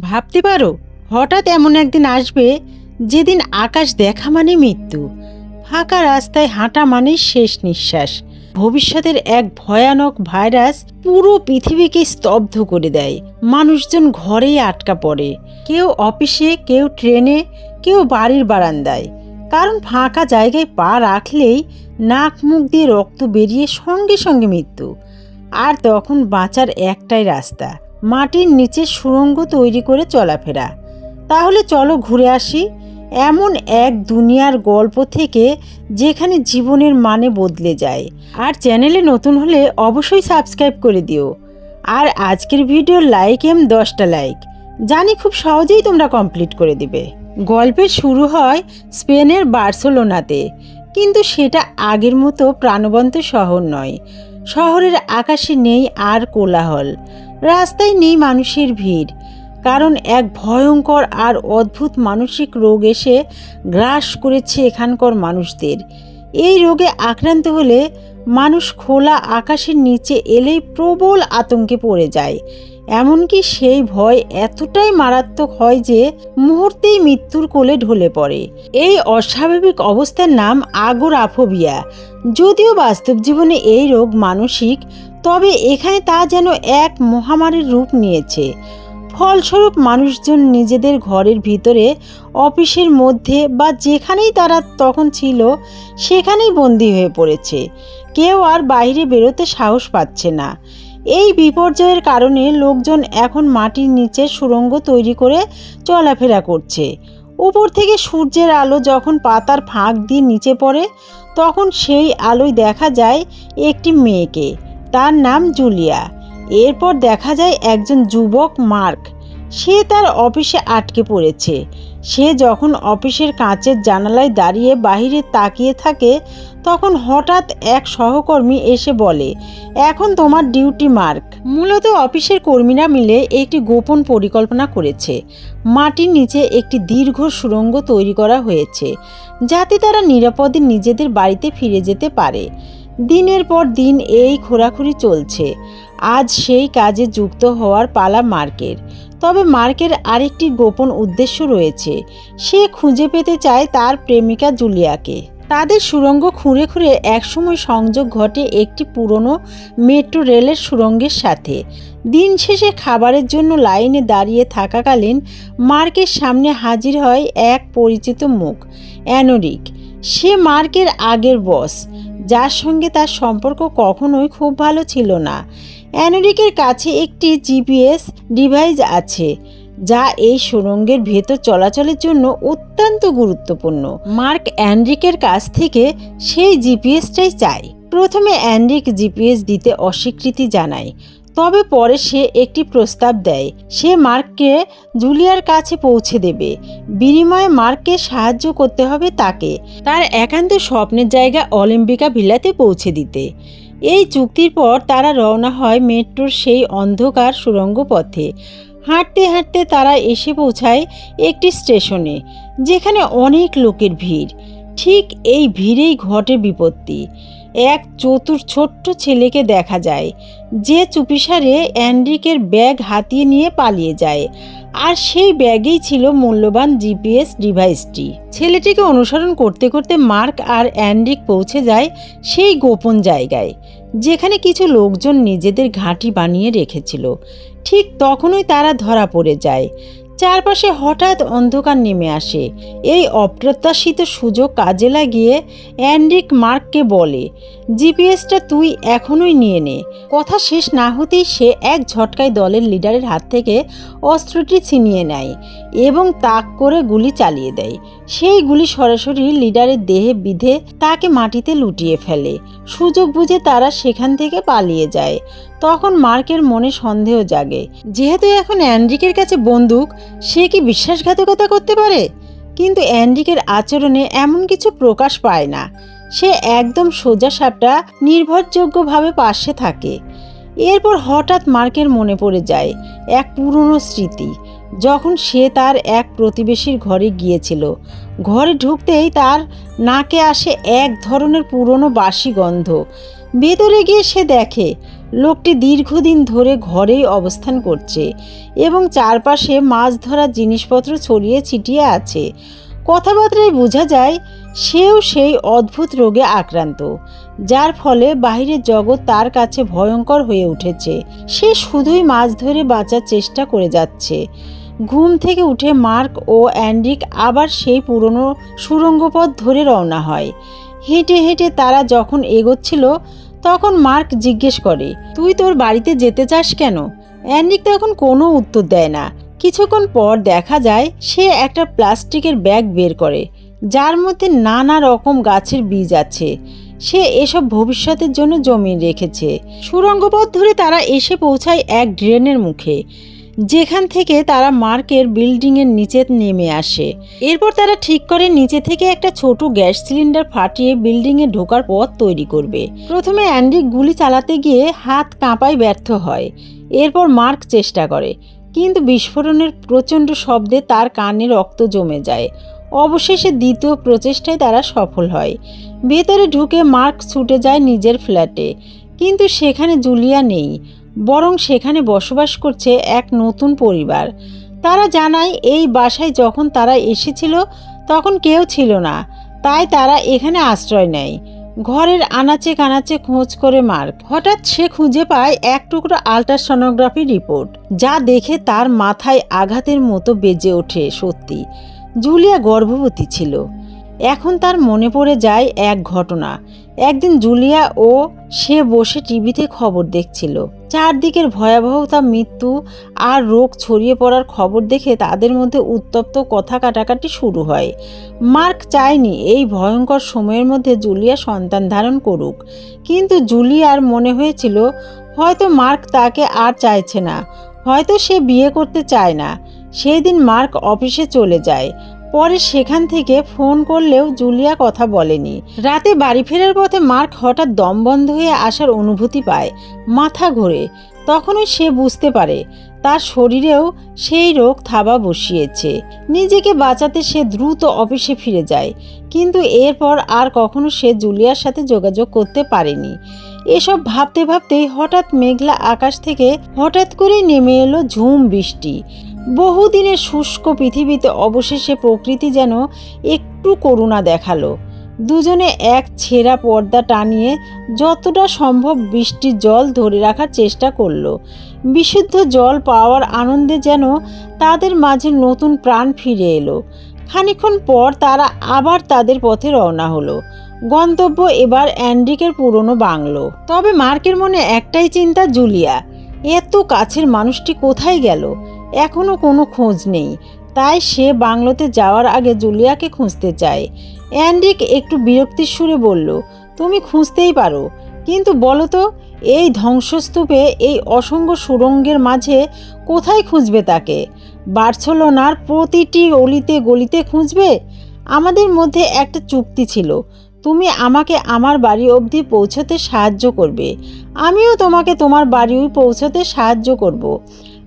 ভাবতে পারো, হঠাৎ এমন একদিন আসবে যেদিন আকাশ দেখা মানে মৃত্যু। ফাঁকা রাস্তায় হাঁটা মানেই শেষ নিঃশ্বাস। ভবিষ্যতের এক ভয়ানক ভাইরাস পুরো পৃথিবীকে স্তব্ধ করে দেয়। মানুষজন ঘরেই আটকা পড়ে। কেউ অফিসে, কেউ ট্রেনে, কেউ বাড়ির বারান্দায়। কারণ ফাঁকা জায়গায় পা রাখলেই নাক মুখ দিয়ে রক্ত বেরিয়ে সঙ্গে সঙ্গে মৃত্যু। আর তখন বাঁচার একটাই রাস্তা। মাটির নিচে সুড়ঙ্গ তৈরি করে চলাফেরা। তাহলে চলো ঘুরে আসি এমন এক দুনিয়ার গল্প থেকে যেখানে জীবনের মানে বদলে যায়। আর চ্যানেলে নতুন হলে অবশ্যই সাবস্ক্রাইব করে দিও। আর আজকের ভিডিও লাইক এম দশটা লাইক। জানি খুব সহজেই তোমরা কমপ্লিট করে দিবে। গল্পের শুরু হয় স্পেনের বার্সেলোনাতে। কিন্তু সেটা আগের মতো প্রাণবন্ত শহর নয়। শহরের আকাশে নেই আর কোলাহল। রাস্তায় নেই মানুষের ভিড়। কারণ এক ভয়ঙ্কর আর অদ্ভুত মানসিক রোগ এসে গ্রাস করেছে এখানকার মানুষদের। এই রোগে আক্রান্ত হলে মানুষ খোলা আকাশের নিচে এলেই প্রবল আতঙ্কে পড়ে যায়। এমনকি সেই ভয় এতটাই মারাত্মক হয় যে মুহূর্তেই মৃত্যুর কোলে ঢলে পড়ে। এই অস্বাভাবিক অবস্থার নাম আগোরাফোবিয়া। যদিও বাস্তব জীবনে এই রোগ মানসিক তবে এখানে তা যেন এক মহামারীর রূপ নিয়েছে। ফলস্বরূপ মানুষজন নিজেদের ঘরের ভিতরে, অফিসের মধ্যে বা যেখানেই তারা তখন ছিল, সেখানেই বন্দি হয়ে পড়েছে। কেউ আর বাইরে বেরোতে সাহস পাচ্ছে না। এই বিপর্যয়ের কারণে লোকজন এখন মাটির নিচে সুড়ঙ্গ তৈরি করে চলাফেরা করছে। উপর থেকে সূর্যের আলো যখন পাতার ফাঁক দিয়ে নিচে পড়ে, তখন সেই আলোয় দেখা যায় একটি মেয়েকে। তার নাম জুলিয়া। এরপর দেখা যায় একজন যুবক মার্ক। সে তার অফিসে আটকে পড়েছে। সে যখন অফিসের কাঁচের জানালায় দাঁড়িয়ে বাহিরে তাকিয়ে থাকে, তখন হঠাৎ এক সহকর্মী এসে বলে, এখন তোমার ডিউটি, মার্ক। মূলত অফিসের কর্মীরা মিলে একটি গোপন পরিকল্পনা করেছে। মাটির নিচে একটি দীর্ঘ সুড়ঙ্গ তৈরি করা হয়েছে, যাতে তারা নিরাপদে নিজেদের বাড়িতে ফিরে যেতে পারে। দিনের পর দিন এই খোরাখুরি চলছে। আজ সেই কাজে যুক্ত হওয়ার পালা মার্কের। তবে মার্কের আরেকটি গোপন উদ্দেশ্য রয়েছে। সে খুঁজে পেতে চায় তার প্রেমিকা জুলিয়াকে। তাদের সুড়ঙ্গ খুঁড়ে খুঁড়ে একসময় সংযোগ ঘটে একটি পুরনো মেট্রো রেলের সুড়ঙ্গের সাথে। দিন শেষে খাবারের জন্য লাইনে দাঁড়িয়ে থাকাকালীন মার্কের সামনে হাজির হয় এক পরিচিত মুখ, অ্যানোরিক। সে মার্কের আগের বস। যার সঙ্গে তার সম্পর্ক কখনোই খুব ভালো ছিল না। অ্যানোরিকের কাছে একটি জিপিএস ডিভাইস আছে, যা এই সুরঙ্গের ভেতর চলাচলের জন্য অত্যন্ত গুরুত্বপূর্ণ। মার্ক অ্যান্ড্রিকের কাছ থেকে সেই জিপিএসটাই চায় প্রথমে অ্যান্ড্রিক জিপিএস দিতে অস্বীকৃতি জানায়। তবে পরে সে একটি প্রস্তাব দেয়। সে মার্ককে জুলিয়ার কাছে পৌঁছে দেবে। বিনিময়ে মার্ককে সাহায্য করতে হবে তাকে। তার একান্ত স্বপ্নের জায়গা অলিম্পিকা ভিলাতে পৌঁছে দিতে। এই চুক্তির পর তারা রওনা হয় মেট্রোর সেই অন্ধকার সুড়ঙ্গ পথে হাঁটতে হাঁটতে তারা এসে পৌঁছায় একটি স্টেশনে, যেখানে অনেক লোকের ভিড়। ঠিক এই ভিড়েই ঘটে বিপত্তি। এক চতুর ছোট্ট ছেলেকে দেখা যায়, যে চুপিসারে অ্যান্ড্রিকের ব্যাগ হাতিয়ে নিয়ে পালিয়ে যায়। আর সেই ব্যাগেই ছিল মূল্যবান জিপিএস ডিভাইসটি। ছেলেটিকে অনুসরণ করতে করতে মার্ক আর অ্যান্ড্রিক পৌঁছে যায় সেই গোপন জায়গায়, যেখানে কিছু লোকজন নিজেদের ঘাঁটি বানিয়ে রেখেছিল। ঠিক তখনই তারা ধরা পড়ে যায়। চারপাশে হঠাৎ অন্ধকার নেমে আসে। এই অপ্রত্যাশিত সুযোগ কাজে লাগিয়ে অ্যান্ড্রিক মার্ককে বলে, জিপিএসটা তুই এখনই নিয়ে নে। কথা শেষ না হতেই সে এক ঝটকায় দলের লিডারের হাত থেকে অস্ত্রটি ছিনিয়ে নেয় এবং তাক করে গুলি চালিয়ে দেয়। সেই গুলি সরাসরি লিডারের দেহে বিধে তাকে মাটিতে লুটিয়ে ফেলে। সুযোগ বুঝে তারা সেখান থেকে পালিয়ে যায়। তখন মার্কের মনে সন্দেহ জাগে, যেহেতু এখন অ্যান্ড্রিকের কাছে বন্দুক, সে কি বিশ্বাসঘাতকতা করতে পারে? কিন্তু অ্যান্ড্রিকের আচরণে এমন কিছু প্রকাশ পায় না। সে একদম সোজা সাপটা নির্ভরযোগ্যভাবে পাশে থাকে। এরপর হঠাৎ মার্কের মনে পড়ে যায় এক পুরনো স্মৃতি। যখন সে তার এক প্রতিবেশীর ঘরে গিয়েছিল, ঘরে ঢুকতেই তার নাকে আসে এক ধরনের পুরনো বাসি গন্ধ ভেতরে গিয়ে সে দেখে লোকটি দীর্ঘদিন ধরে ঘরেই অবস্থান করছে এবং চারপাশে মাছ ধরার জিনিসপত্র ছড়িয়ে ছিটিয়ে আছে। কথাবার্তায় বোঝা যায়, সেও সেই অদ্ভুত রোগে আক্রান্ত, যার ফলে বাইরের জগৎ তার কাছে ভয়ঙ্কর হয়ে উঠেছে। সে শুধুই মাছ ধরে বাঁচার চেষ্টা করে যাচ্ছে। ঘুম থেকে উঠে মার্ক ও অ্যান্ড্রিক আবার সেই পুরনো সুড়ঙ্গ পথ ধরে রওনা হয়। হেঁটে হেঁটে তারা যখন এগোচ্ছিল তখন মার্ক জিজ্ঞেস করে, তুই তোর বাড়িতে যেতে চাস কেন? অ্যান্ড্রিক তখন কোনো উত্তর দেয় না। কিছুক্ষণ পর দেখা যায় সে একটা প্লাস্টিকের ব্যাগ বের করে, যার মধ্যে নানা রকম গাছের বীজ আছে। সে এসব ভবিষ্যতের জন্য জমিয়ে রেখেছে। সুরঙ্গপথ ধরে তারা এসে পৌঁছায় এক ড্রেনের মুখে। যেখান থেকে তারা মার্কের বিল্ডিংয়ের নিচে নেমে আসে। এরপর তারা ঠিক করে নিচে থেকে একটা ছোট গ্যাস সিলিন্ডার ফাটিয়ে বিল্ডিংয়ে ঢোকার পথ তৈরি করবে। প্রথমে অ্যান্ড্রিক গুলি চালাতে গিয়ে হাত কাঁপায় ব্যর্থ হয়। এরপর মার্ক চেষ্টা করে, কিন্তু বিস্ফোরণের প্রচণ্ড শব্দে তার কানে রক্ত জমে যায়। অবশেষে দ্বিতীয় প্রচেষ্টায় তারা সফল হয়। ভেতরে ঢুকে মার্ক ছুটে যায় নিজের ফ্ল্যাটে, কিন্তু সেখানে জুলিয়া নেই। বরং সেখানে বসবাস করছে এক নতুন পরিবার। তারা জানায়, এই বাসায় যখন তারা এসেছিল, তখন কেউ ছিল না। তাই তারা এখানে আশ্রয় নেয়। ঘরের আনাচে কানাচে খোঁজ করে মার্ক। হঠাৎ সে খুঁজে পায় এক টুকরো আল্ট্রাসনোগ্রাফি রিপোর্ট, যা দেখে তার মাথায় আঘাতের মতো বেজে ওঠে সত্যি। জুলিয়া গর্ভবতী ছিল। এখন তার মনে পড়ে যায় এক ঘটনা। একদিন জুলিয়া ও সে বসে টিভিতে খবর দেখছিল। চারদিকের ভয়াবহতা, মৃত্যু আর রোগ ছড়িয়ে পড়ার খবর দেখে তাদের মধ্যে উত্তপ্ত কথা কাটাকাটি শুরু হয়। মার্ক চায়নি এই ভয়ঙ্কর সময়ের মধ্যে জুলিয়া সন্তান ধারণ করুক। কিন্তু জুলিয়ার মনে হয়েছিল, হয়তো মার্ক তাকে আর চাইছে না, হয়তো সে বিয়ে করতে চায় না। সেই দিন মার্ক অফিসে চলে যায়। পরে সেখান থেকে ফোন করলেও জুলিয়া কথা বলেনি। রাতে বাড়ি ফেরার পথে মার্ক হঠাৎ দম বন্ধ হয়ে আসার অনুভূতি পায় মাথা ঘোরে। তখনই সে বুঝতে পারে, তার শরীরেও সেই রোগ থাবা বসিয়েছে। নিজেকে বাঁচাতে সে দ্রুত অফিসে ফিরে যায়, কিন্তু এরপর আর কখনো সে জুলিয়ার সাথে যোগাযোগ করতে পারেনি। এসব ভাবতে ভাবতেই হঠাৎ মেঘলা আকাশ থেকে হঠাৎ করেই নেমে এলো ঝুম বৃষ্টি। বহুদিনের শুষ্ক পৃথিবীতে অবশেষে প্রকৃতি যেন একটু করুণা দেখাল। দুজনে এক ছেঁড়া পর্দা টানিয়ে যতটা সম্ভব বৃষ্টির জল ধরে রাখার চেষ্টা করল। বিশুদ্ধ জল পাওয়ার আনন্দে যেন তাদের মাঝে নতুন প্রাণ ফিরে এলো। খানিক্ষণ পর তারা আবার তাদের পথে রওনা হলো। গন্তব্য এবার অ্যান্ড্রিকের পুরনো বাংলো। তবে মার্কের মনে একটাই চিন্তা, জুলিয়া, এত কাছের মানুষটি কোথায় গেল? এখনও কোনো খোঁজ নেই। তাই সে বাংলোতে যাওয়ার আগে জুলিয়াকে খুঁজতে চায়। অ্যান্ড্রিক একটু বিরক্তির সুরে বলল, তুমি খুঁজতেই পারো। কিন্তু বলো তো, এই ধ্বংসস্তূপে এই অসংখ্য সুরঙ্গের মাঝে কোথায় খুঁজবে তাকে? বার্সেলোনার প্রতিটি অলিতে গলিতে খুঁজবে? আমাদের মধ্যে একটা চুক্তি ছিল। তুমি আমাকে আমার বাড়ি অবধি পৌঁছতে সাহায্য করবে। আমিও তোমাকে তোমার বাড়ি পৌঁছতে সাহায্য করব।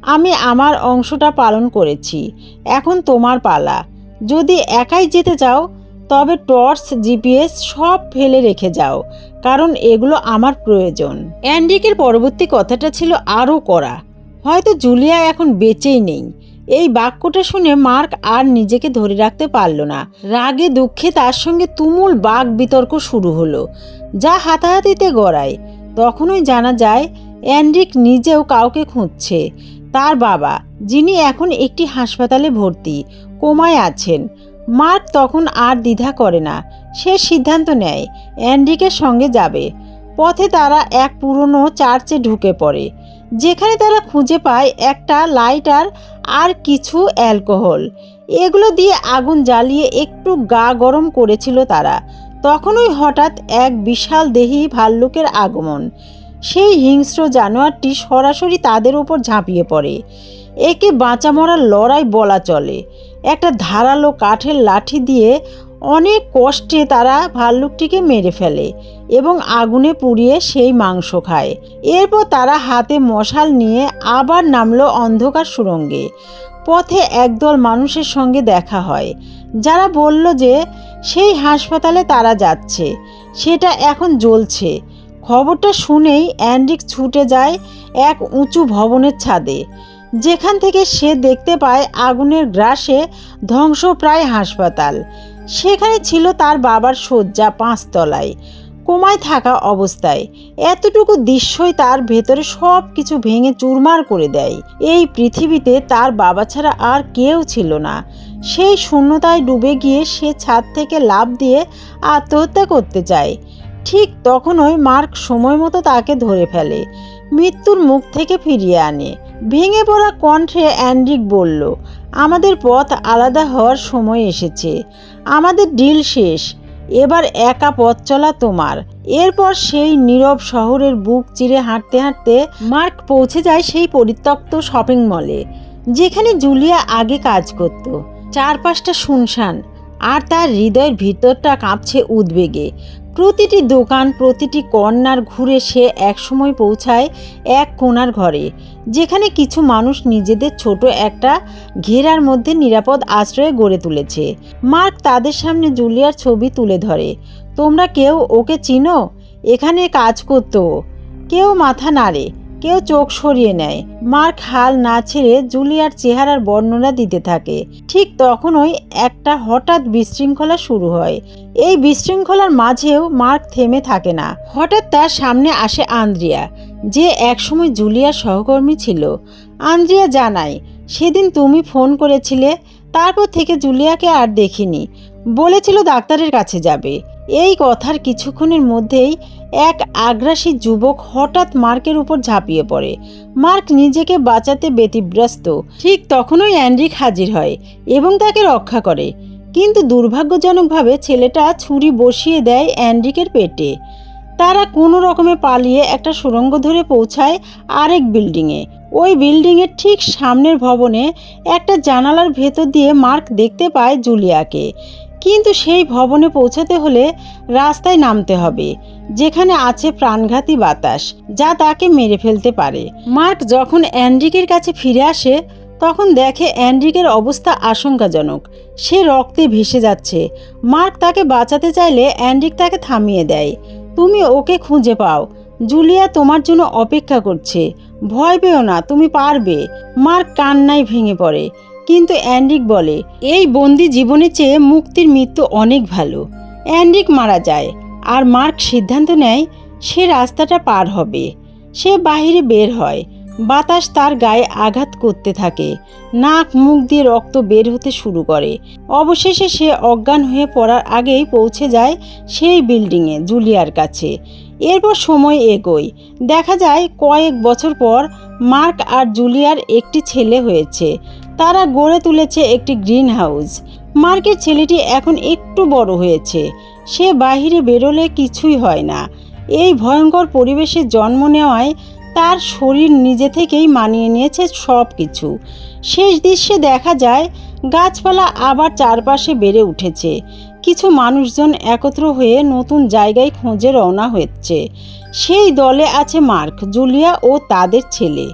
আমি আমার অংশটা পালন করেছি। এখন তোমার পালা। যদি একাই যেতে চাও, তবে টর্চ, জিপিএস সব ফেলে রেখে যাও, কারণ এগুলো আমার প্রয়োজন। অ্যান্ড্রিকের পরবর্তী কথাটা ছিল আরও করা হয়তো জুলিয়া এখন বেঁচেই নেই। এই বাক্যটা শুনে মার্ক আর নিজেকে ধরে রাখতে পারল না। রাগে দুঃখে তার সঙ্গে তুমুল বাক বিতর্ক শুরু হলো। যা হাতাহাতিতে গড়ায়। তখনই জানা যায়, অ্যান্ড্রিক নিজেও কাউকে খুঁজছে। তার বাবা, যিনি এখন একটি হাসপাতালে ভর্তি, কোমায় আছেন। মার্ক তখন আর দ্বিধা করে না। সে সিদ্ধান্ত নেয় অ্যান্ড্রিকের সঙ্গে যাবে। পথে তারা এক পুরনো চার্চে ঢুকে পড়ে। যেখানে তারা খুঁজে পায় একটা লাইটার আর কিছু অ্যালকোহল। এগুলো দিয়ে আগুন জ্বালিয়ে একটু গা গরম করেছিল তারা। তখনই হঠাৎ এক বিশাল দেহি ভাল্লুকের আগমন। সেই হিংস্র জানোয়ারটি সরাসরি তাদের উপর ঝাঁপিয়ে পড়ে। একে বাঁচা মরার লড়াই বলা চলে। একটা ধারালো কাঠের লাঠি দিয়ে অনেক কষ্টে তারা ভাল্লুকটিকে মেরে ফেলে এবং আগুনে পুড়িয়ে সেই মাংস খায়। এরপর তারা হাতে মশাল নিয়ে আবার নামলো অন্ধকার সুরঙ্গে। পথে একদল মানুষের সঙ্গে দেখা হয়, যারা বলল যে, সেই হাসপাতালে তারা যাচ্ছে। সেটা এখন জ্বলছে। খবরটা শুনেই অ্যান্ড্রিক ছুটে যায় এক উঁচু ভবনের ছাদে। যেখান থেকে সে দেখতে পায় আগুনের গ্রাসে ধ্বংসপ্রায় হাসপাতাল। সেখানে ছিল তার বাবার শয্যা পাঁচতলায়। কোমায় থাকা অবস্থায়। এতটুকু দৃশ্যই তার ভেতরে সব কিছু ভেঙে চুরমার করে দেয়। এই পৃথিবীতে তার বাবা ছাড়া আর কেউ ছিল না। সেই শূন্যতায় ডুবে গিয়ে সে ছাদ থেকে লাফ দিয়ে আত্মহত্যা করতে চায়। ঠিক তখনই মার্ক সময় মতো তাকে ধরে ফেলে। মৃত্যুর মুখ থেকে ফিরিয়ে আনে। ভেঙে পড়া কণ্ঠে অ্যান্ড্রিক বলল, আমাদের পথ আলাদা হওয়ার সময় এসেছে। আমাদের ডিল শেষ। এবার একা পথ চলা তোমার। এরপর সেই নীরব শহরের বুক চিরে হাঁটতে হাঁটতে মার্ক পৌঁছে যায় সেই পরিত্যক্ত শপিং মলে, যেখানে জুলিয়া আগে কাজ করত। চারপাশটা শুনশান, আর তার হৃদয়ের ভিতরটা কাঁপছে উদ্বেগে। প্রতিটি দোকান, প্রতিটি কর্নার ঘুরে সে একসময় পৌঁছায় এক কোনার ঘরে, যেখানে কিছু মানুষ নিজেদের ছোট একটা ঘেরার মধ্যে নিরাপদ আশ্রয় গড়ে তুলেছে। মার্ক তাদের সামনে জুলিয়ার ছবি তুলে ধরে, তোমরা কেউ ওকে চিনো? এখানে কাজ করতো। কেউ মাথা নাড়ে। কেউ চোখ সরিয়ে নেয়। মার্ক হাল না ছেড়ে জুলিয়ার চেহারার বর্ণনা দিতে থাকে। ঠিক তখনই একটা হঠাৎ বিশৃঙ্খলা শুরু হয়। এই বিশৃঙ্খলার মাঝেও মার্ক থেমে থাকে না। হঠাৎ তার সামনে আসে আন্দ্রিয়া, যে একসময় জুলিয়ার সহকর্মী ছিল। আন্দ্রিয়া জানায়, সেদিন তুমি ফোন করেছিলে, তারপর থেকে জুলিয়াকে আর দেখিনি। বলেছিল ডাক্তারের কাছে যাবে। এই কথার কিছুক্ষণের মধ্যেই এক আগ্রাসী যুবক হঠাৎ মার্কের উপর ঝাঁপিয়ে পড়ে। মার্ক নিজেকে বাঁচাতে ব্যতিব্যস্ত। ঠিক তখনই অ্যান্ড্রিক হাজির হয় এবং তাকে রক্ষা করে। কিন্তু দুর্ভাগ্যজনকভাবে ছেলেটা ছুরি বসিয়ে দেয় অ্যান্ড্রিকের পেটে। তারা কোনো রকমে পালিয়ে একটা সুড়ঙ্গ ধরে পৌঁছায় আরেক বিল্ডিংয়ে। ওই বিল্ডিংয়ের ঠিক সামনের ভবনে একটা জানালার ভেতর দিয়ে মার্ক দেখতে পায় জুলিয়াকে। কিন্তু সেই ভবনে পৌঁছাতে হলে রাস্তায় নামতে হবে, যেখানে আছে প্রাণঘাতী বাতাস, যা তাকে মেরে ফেলতে পারে। মার্ক যখন অ্যান্ড্রিকের কাছে ফিরে আসে, তখন দেখে অ্যান্ড্রিকের অবস্থা আশঙ্কাজনক। সে রক্তে ভেসে যাচ্ছে। মার্ক তাকে বাঁচাতে চাইলে অ্যান্ড্রিক তাকে থামিয়ে দেয়। তুমি ওকে খুঁজে পাও। জুলিয়া তোমার জন্য অপেক্ষা করছে। ভয় পেও না, তুমি পারবে। মার্ক কান্নায় ভেঙে পড়ে। কিন্তু অ্যান্ড্রিক বলে, এই বন্দি জীবনের চেয়ে মুক্তির মৃত্যু অনেক ভালো। অ্যান্ড্রিক মারা যায়, আর মার্ক সিদ্ধান্ত নেয়, সে রাস্তাটা পার হবে। সে বাইরে বের হয়। বাতাস তার গায়ে আঘাত করতে থাকে। নাক, মুখ দিয়ে রক্ত বের হতে শুরু করে। অবশেষে সে অজ্ঞান হয়ে পড়ার আগেই পৌঁছে যায় সেই বিল্ডিংয়ে, জুলিয়ার কাছে। এরপর সময় এগোয়। দেখা যায় কয়েক বছর পর মার্ক আর জুলিয়ার একটি ছেলে হয়েছে। তারা গড়ে তুলেছে একটি গ্রিন হাউস মার্কের ছেলেটি এখন একটু বড় হয়েছে। সে বাইরে বেরোলে কিছুই হয় না। এই ভয়ঙ্কর পরিবেশে জন্ম নেওয়ায় তার শরীর নিজে থেকেই মানিয়ে নিয়েছে সব কিছু শেষ দৃশ্যে দেখা যায়, গাছপালা আবার চারপাশে বেড়ে উঠেছে। কিছু মানুষজন একত্র হয়ে নতুন জায়গায় খোঁজে রওনা হচ্ছে। সেই দলে আছে মার্ক, জুলিয়া ও তাদের ছেলে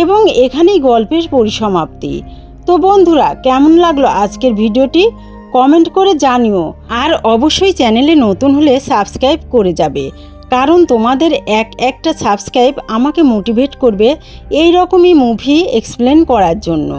এবং এখানেই গল্পের পরিসমাপ্তি। তো বন্ধুরা, কেমন লাগল আজকের ভিডিওটি? কমেন্ট করে জানিও। আর অবশ্যই চ্যানেলে নতুন হলে সাবস্ক্রাইব করে যাবে। কারণ তোমাদের এক একটা সাবস্ক্রাইব আমাকে মোটিভেট করবে এই রকমই মুভি এক্সপ্লেন করার জন্য।